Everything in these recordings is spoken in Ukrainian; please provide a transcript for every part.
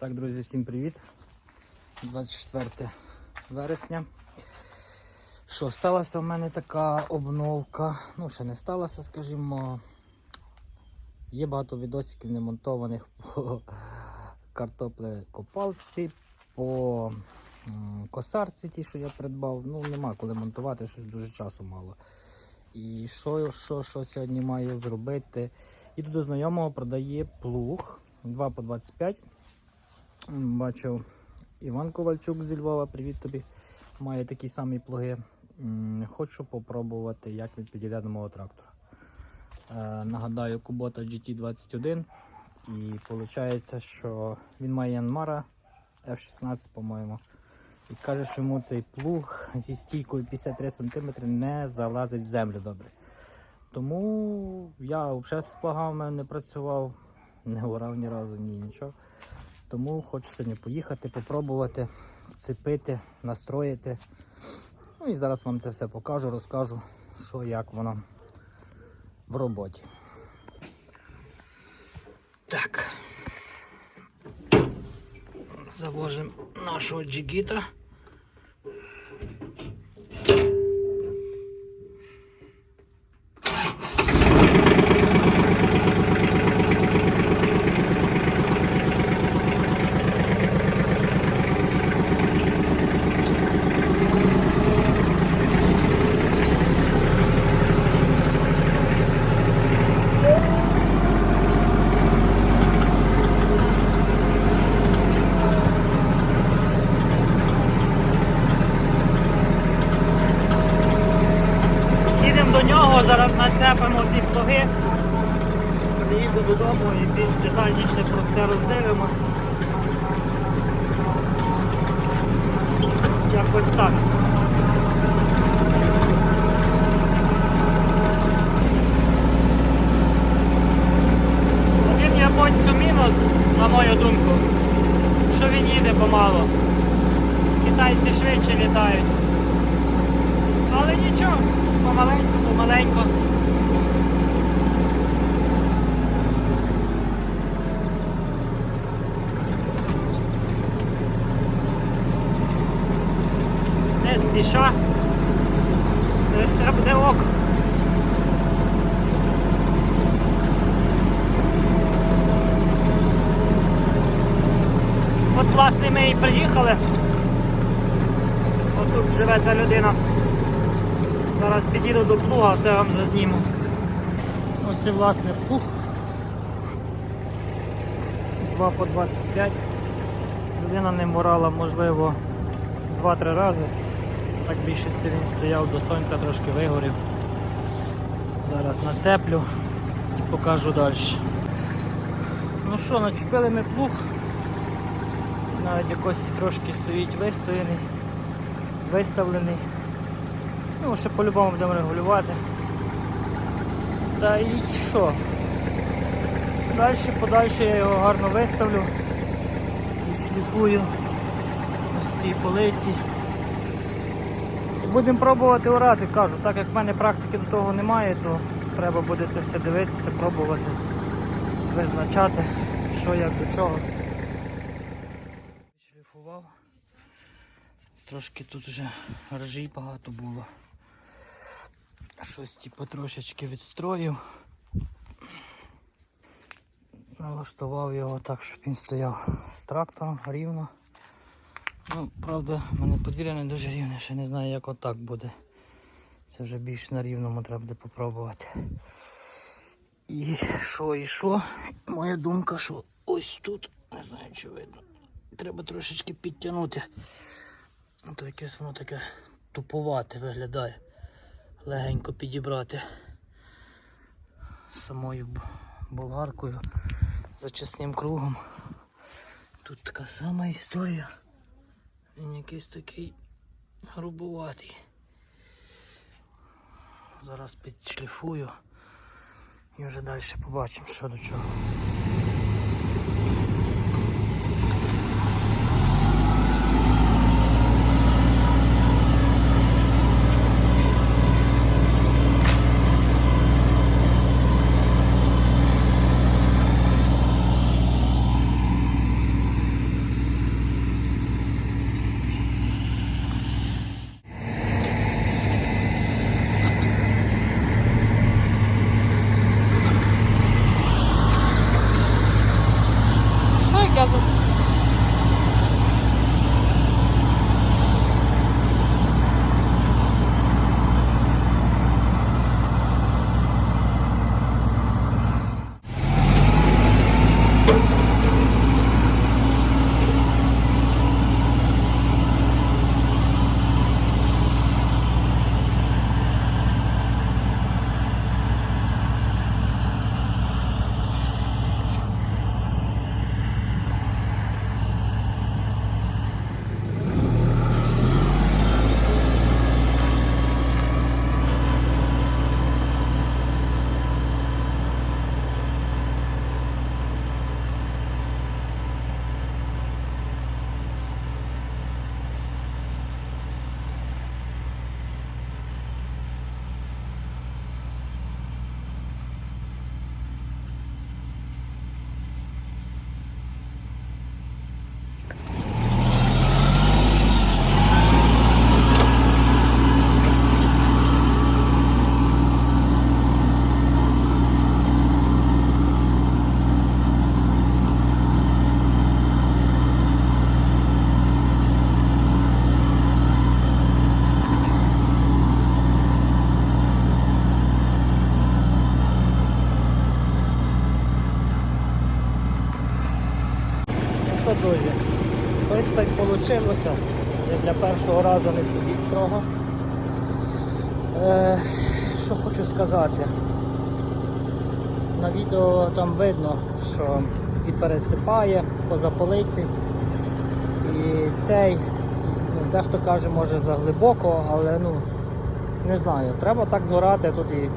Так, друзі, всім привіт. 24 вересня. Що, сталася в мене така обновка. Ну, ще не сталася, скажімо. Є багато відосиків немонтованих по картопле-копалці, по косарці, ті, що я придбав. Ну, нема коли монтувати, щось дуже часу мало. І що, що, що сьогодні маю зробити? Іду до знайомого, продає плуг 2 по 25. Бачив Іван Ковальчук зі Львова, привіт тобі. Має такі самі плуги. Хочу попробувати, як він підійде мого трактора. Е, нагадаю, Kubota GT21. І виходить, що він має Янмара F16, по-моєму. І каже, що йому цей плуг зі стійкою 53 см не залазить в землю добре. Тому я взагалі з плагами не працював, не орав ні разу, ні нічого. Тому хочу сьогодні поїхати, попробувати, вцепити, настроїти. Ну і зараз вам це все покажу, розкажу, що як воно в роботі. Так. Завожимо нашого джигіта. Додому і більш детальніше про все роздивимося. Якось так. Один японцю мінус, на мою думку, що він їде помало. Китайці швидше літають. Але нічого, помаленьку, помаленьку. Не спіша. Це все буде ок. От власне ми і приїхали. От тут живе ця людина. Зараз підійду до плуга, все вам зазніму. Ось і власне плуг. 2 по 25. Людина не морала, можливо, 2-3 рази. Так більшості він стояв до сонця, трошки вигорів. Зараз нацеплю і покажу далі. Ну що, начепили ми плуг. Навіть якось трошки стоїть вистояний, виставлений. Ну, ще по-любому будемо регулювати. Та і що? Далі, подальше я його гарно виставлю і шліфую ось ці полиці. Будемо пробувати орати, кажу, так як в мене практики до того немає, то треба буде це все дивитися, пробувати, визначати, що як до чого. Шліфував. Трошки тут вже ржі багато було. Щось типу трошечки відстроїв. Налаштував його так, щоб він стояв з трактором рівно. Ну, правда, в мене подвір'я не дуже рівне, ще не знаю як отак буде. Це вже більш на рівному треба буде попробувати. І що, і що? Моя думка, що ось тут, не знаю чи видно, треба трошечки підтягнути. Ото якесь воно таке тупувате виглядає. Легенько підібрати самою болгаркою зачисним кругом. Тут така сама історія. Він якийсь такий грубуватий. Зараз підшліфую і вже далі побачимо, що до чого. Я для першого разу не собі строго. Е, що хочу сказати. На відео там видно, що і пересипає поза полиці. І цей, ну, дехто каже, може заглибоко, але ну, не знаю. Треба так згорати тут і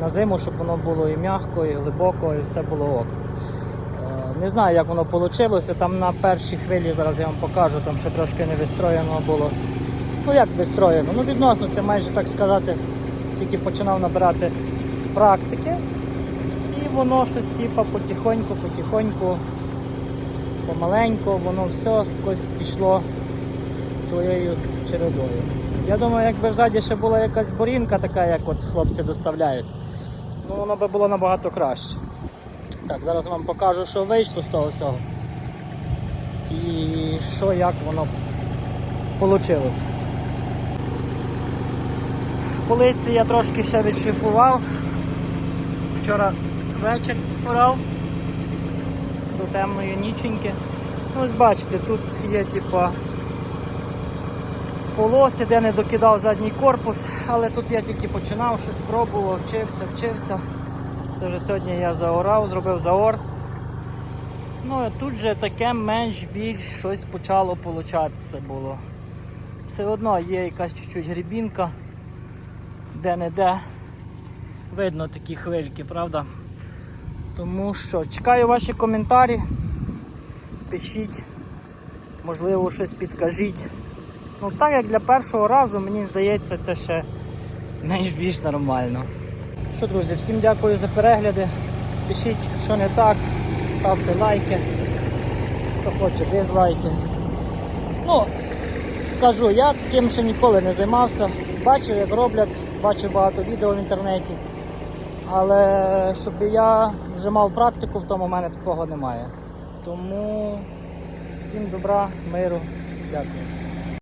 на зиму, щоб воно було і м'яко, і глибоко, і все було ок. Не знаю, як воно вийшло. Там на першій хвилі зараз я вам покажу, там ще трошки не вистроєно було. Ну як вистроєно? Ну відносно, це майже так сказати, тільки починав набирати практики. І воно щось типа потихоньку, потихоньку, помаленьку, воно все якось пішло своєю чередою. Я думаю, якби ззаді ще була якась борінка така, як от хлопці доставляють, ну воно би було набагато краще. Так, зараз вам покажу, що вийшло з того всього. І що, як воно вийшло. Полиці я трошки ще відшліфував. Вчора вечір порав до темної ніченьки. Ну, Ось бачите, тут є типа полоси, де не докидав задній корпус, але тут я тільки починав, щось пробував, вчився, вчився. Все вже сьогодні я заорав, зробив заор. Ну а тут же таке менш-більш щось почало получатися було. Все одно є якась чуть-чуть грібінка, де-не-де. Видно такі хвильки, правда? Тому що чекаю ваші коментарі. Пишіть, можливо, щось підкажіть. Ну так як для першого разу, мені здається, це ще менш-більш нормально. Що, друзі, всім дякую за перегляди. Пишіть, що не так, ставте лайки, хто хоче дизлайки. Ну, кажу, я таким ще ніколи не займався. Бачив, як роблять, бачив багато відео в інтернеті. Але щоб я вже мав практику, в тому в мене такого немає. Тому всім добра, миру, дякую.